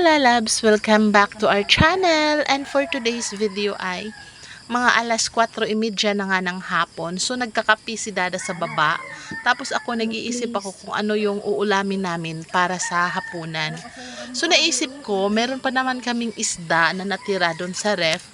Hi mga lalabs! Welcome back to our channel and for today's video ay mga alas 4.30 na nga ng hapon. So nagkakapi si Dada sa baba. Tapos ako nag-iisip ako kung ano yung uulamin namin para sa hapunan. So naisip ko, meron pa naman kaming isda na natira doon sa ref.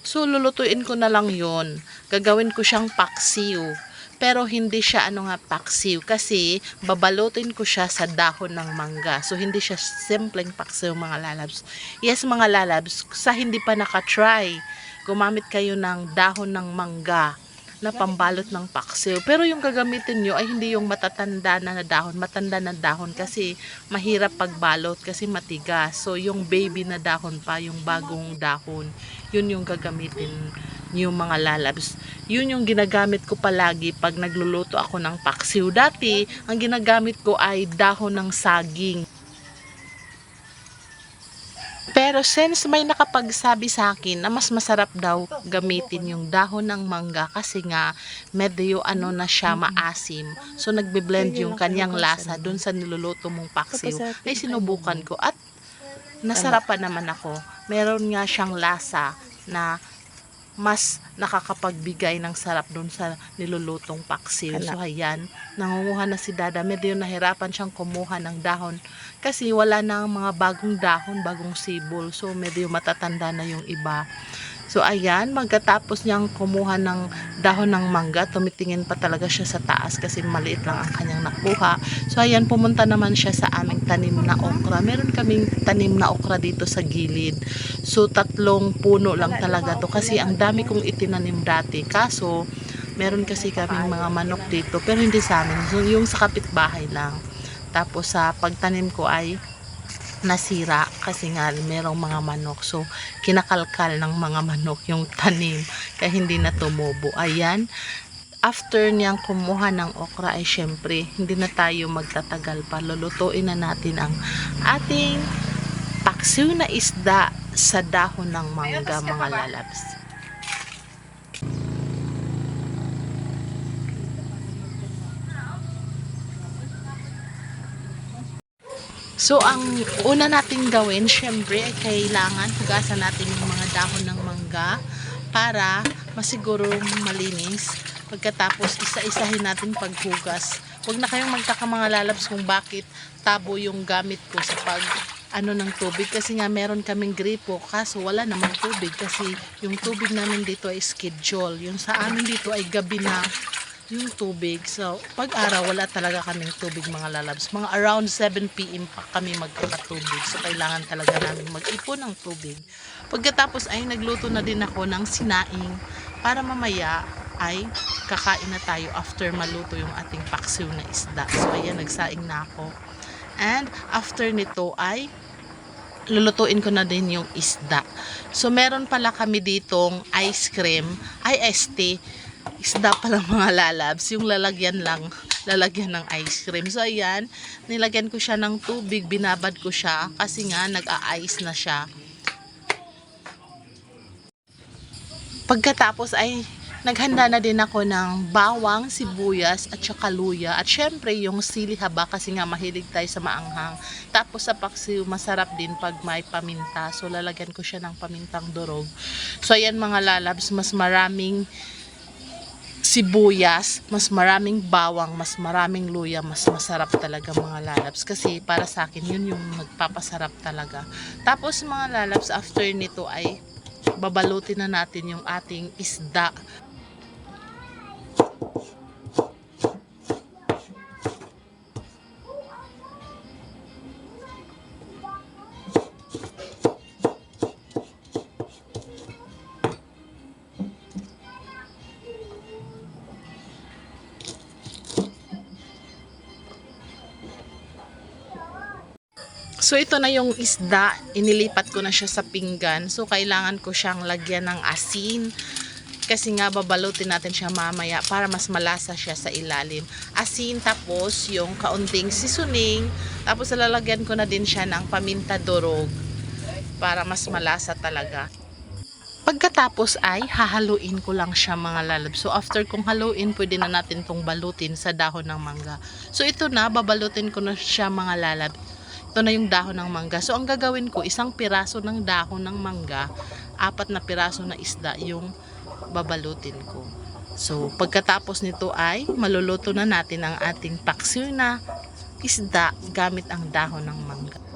So lulutuin ko na lang yon. Gagawin ko siyang paksiw. Pero hindi siya ano nga paksiw kasi babalutin ko siya sa dahon ng mangga. So hindi siya simpleng paksiw mga lalabs. Yes mga lalabs, sa hindi pa nakatry, gumamit kayo ng dahon ng mangga na pambalot ng paksiw. Pero yung gagamitin nyo ay hindi yung matatanda na, na dahon, matanda na dahon kasi mahirap pagbalot kasi matigas. So yung baby na dahon pa, yung bagong dahon, yun yung gagamitin yung mga lalabs. Yun yung ginagamit ko palagi pag nagluluto ako ng paksiw. Dati, ang ginagamit ko ay dahon ng saging. Pero since may nakapagsabi sa akin na mas masarap daw gamitin yung dahon ng mangga kasi nga medyo ano na siya maasim. So nagbe-blend yung kanyang lasa dun sa niluluto mong paksiw. Ay sinubukan ko at nasarapan naman ako. Meron nga siyang lasa na mas nakakapagbigay ng sarap dun sa nilulutong paksiw. So ayan, nangunguha na si Dada. Medyo nahirapan siyang kumuha ng dahon kasi wala na mga bagong dahon, bagong sibol. So medyo matatanda na yung iba. So ayan, magkatapos niyang kumuha ng dahon ng mangga, tumitingin pa talaga siya sa taas kasi maliit lang ang kanyang nakuha. So ayan, pumunta naman siya sa aming tanim na okra. Meron kaming tanim na okra dito sa gilid. So tatlong puno lang talaga to kasi ang dami kong itinanim dati. Kaso, meron kasi kaming mga manok dito pero hindi sa amin. So, yung sa kapitbahay lang. Tapos sa pagtanim ko ay nasira kasi nga merong mga manok. So, kinakalkal ng mga manok yung tanim kaya hindi na tumubo. Ayan. After niyang kumuha ng okra ay syempre, hindi na tayo magtatagal pa. Lulutuin na natin ang ating paksiw na isda sa dahon ng mangga mga lalabs. So, ang una nating gawin, syempre, ay kailangan hugasan natin yung mga dahon ng mangga para masiguro malinis. Pagkatapos, isa-isahin natin paghugas. Huwag na kayong magtaka mga lalabs kung bakit tabo yung gamit ko sa pag ano ng tubig kasi nga meron kaming gripo kaso wala namang tubig kasi yung tubig namin dito ay schedule yung sa amin dito ay gabi na yung tubig. So, pag araw, wala talaga kaming tubig mga lalabs. Mga around 7pm pa kami magkakatubig. So, kailangan talaga namin mag-ipon ng tubig. Pagkatapos ay nagluto na din ako ng sinaing para mamaya ay kakain na tayo after maluto yung ating paksiw na isda. So, ayan, nagsaing na ako. And after nito ay lulutuin ko na din yung isda. So, meron pala kami ditong ice cream, ay tea, isda pala mga lalabs, yung lalagyan lang, lalagyan ng ice cream. So, ayan, nilagyan ko siya ng tubig, binabad ko siya, kasi nga, nag-a-ice na siya. Pagkatapos ay, naghanda na din ako ng bawang, sibuyas, at saka luya. At syempre, yung sili haba, kasi nga, mahilig tayo sa maanghang. Tapos, sa paksiw, masarap din pag may paminta. So, lalagyan ko siya ng pamintang durog. So, ayan mga lalabs, mas maraming sibuyas, mas maraming bawang, mas maraming luya, mas masarap talaga mga lalabs. Kasi para sa akin, yun yung nagpapasarap talaga. Tapos mga lalabs, after nito ay babalutin na natin yung ating isda. So ito na yung isda, inilipat ko na siya sa pinggan. So kailangan ko siyang lagyan ng asin kasi nga babalutin natin siya mamaya para mas malasa siya sa ilalim. Asin tapos yung kaunting seasoning, tapos lalagyan ko na din siya ng paminta durog para mas malasa talaga. Pagkatapos ay hahaluin ko lang siya mga lalab. So after kong haluin, pwede na natin tong balutin sa dahon ng mangga. So ito na, babalutin ko na siya mga lalab. Ito na yung dahon ng mangga. So, ang gagawin ko, isang piraso ng dahon ng mangga, apat na piraso na isda yung babalutin ko. So, pagkatapos nito ay maluluto na natin ang ating paksiw na isda gamit ang dahon ng mangga.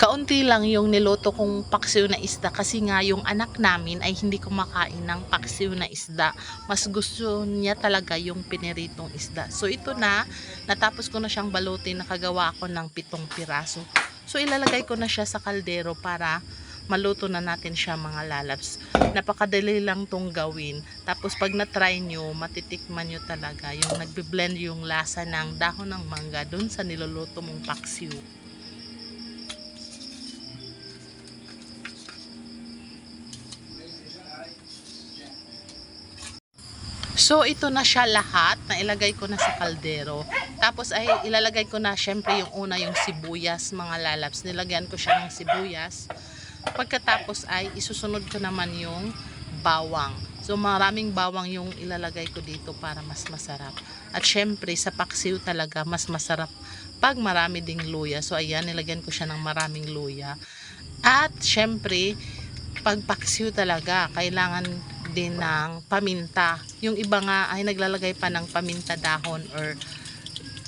Kaunti lang yung niluto kong paksiw na isda kasi nga yung anak namin ay hindi kumakain ng paksiw na isda. Mas gusto niya talaga yung piniritong isda. So ito na, natapos ko na siyang balutin, nakagawa ko ng pitong piraso. So ilalagay ko na siya sa kaldero para maluto na natin siya mga lalabs. Napakadali lang tong gawin. Tapos pag na-try nyo, matitikman nyo talaga yung nagbe-blend yung lasa ng dahon ng mangga dun sa niluluto mong paksiw. So ito na siya lahat na ilagay ko na sa kaldero. Tapos ay ilalagay ko na syempre yung una yung sibuyas mga lalabs. Nilagyan ko siya ng sibuyas. Pagkatapos ay isusunod ko naman yung bawang. So maraming bawang yung ilalagay ko dito para mas masarap. At syempre sa paksiw talaga mas masarap pag marami ding luya. So ayan nilagyan ko siya ng maraming luya. At syempre pag paksiw talaga kailangan din ng paminta. Yung iba nga ay naglalagay pa ng paminta dahon or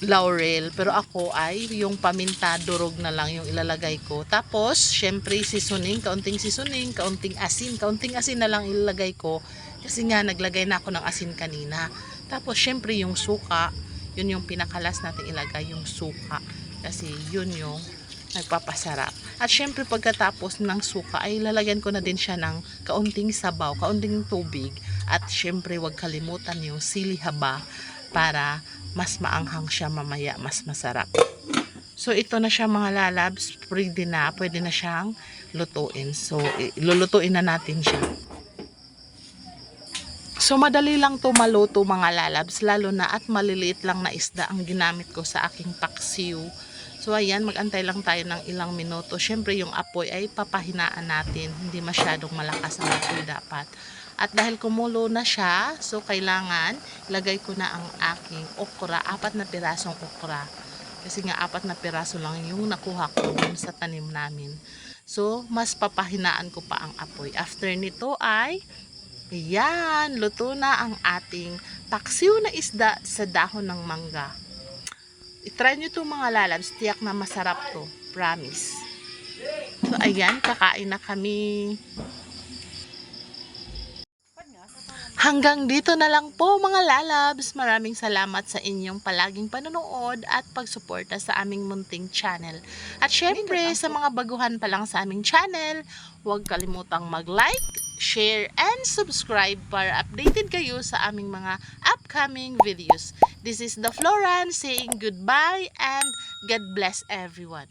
laurel. Pero ako ay yung paminta durog na lang yung ilalagay ko. Tapos, syempre, seasoning, kaunting seasoning, kaunting asin. Kaunting asin na lang ilalagay ko. Kasi nga, naglagay na ako ng asin kanina. Tapos, syempre, yung suka, yun yung pinakalas natin ilagay, yung suka. Kasi yun yung nagpapasarap. At syempre pagkatapos ng suka ay lalagyan ko na din siya ng kaunting sabaw, kaunting tubig. At syempre wag kalimutan yung sili haba para mas maanghang siya mamaya, mas masarap. So ito na siya mga lalabs, pwede na, pwede na siyang lutuin. So lulutuin na natin siya. So madali lang to maluto mga lalabs, lalo na at maliliit lang na isda ang ginamit ko sa aking paksiw. So ayan, magantay lang tayo ng ilang minuto. Syempre yung apoy ay papahinaan natin. Hindi masyadong malakas ang apoy dapat. At dahil kumulo na siya, so kailangan lagay ko na ang aking okra. Apat na pirasong okra. Kasi nga apat na piraso lang yung nakuha ko sa tanim namin. So mas papahinaan ko pa ang apoy. After nito ay Ayan, luto na ang ating paksiw na isda sa dahon ng mangga. I-try nyo itong mga lalabs, tiyak na masarap to. Promise. So, ayan, kakain na kami. Hanggang dito na lang po mga lalabs. Maraming salamat sa inyong palaging panonood at pagsuporta sa aming munting channel. At syempre, sa mga baguhan pa lang sa aming channel, huwag kalimutang mag-like, share, and subscribe para updated kayo sa aming mga upcoming videos. This is the Floran saying goodbye and God bless everyone.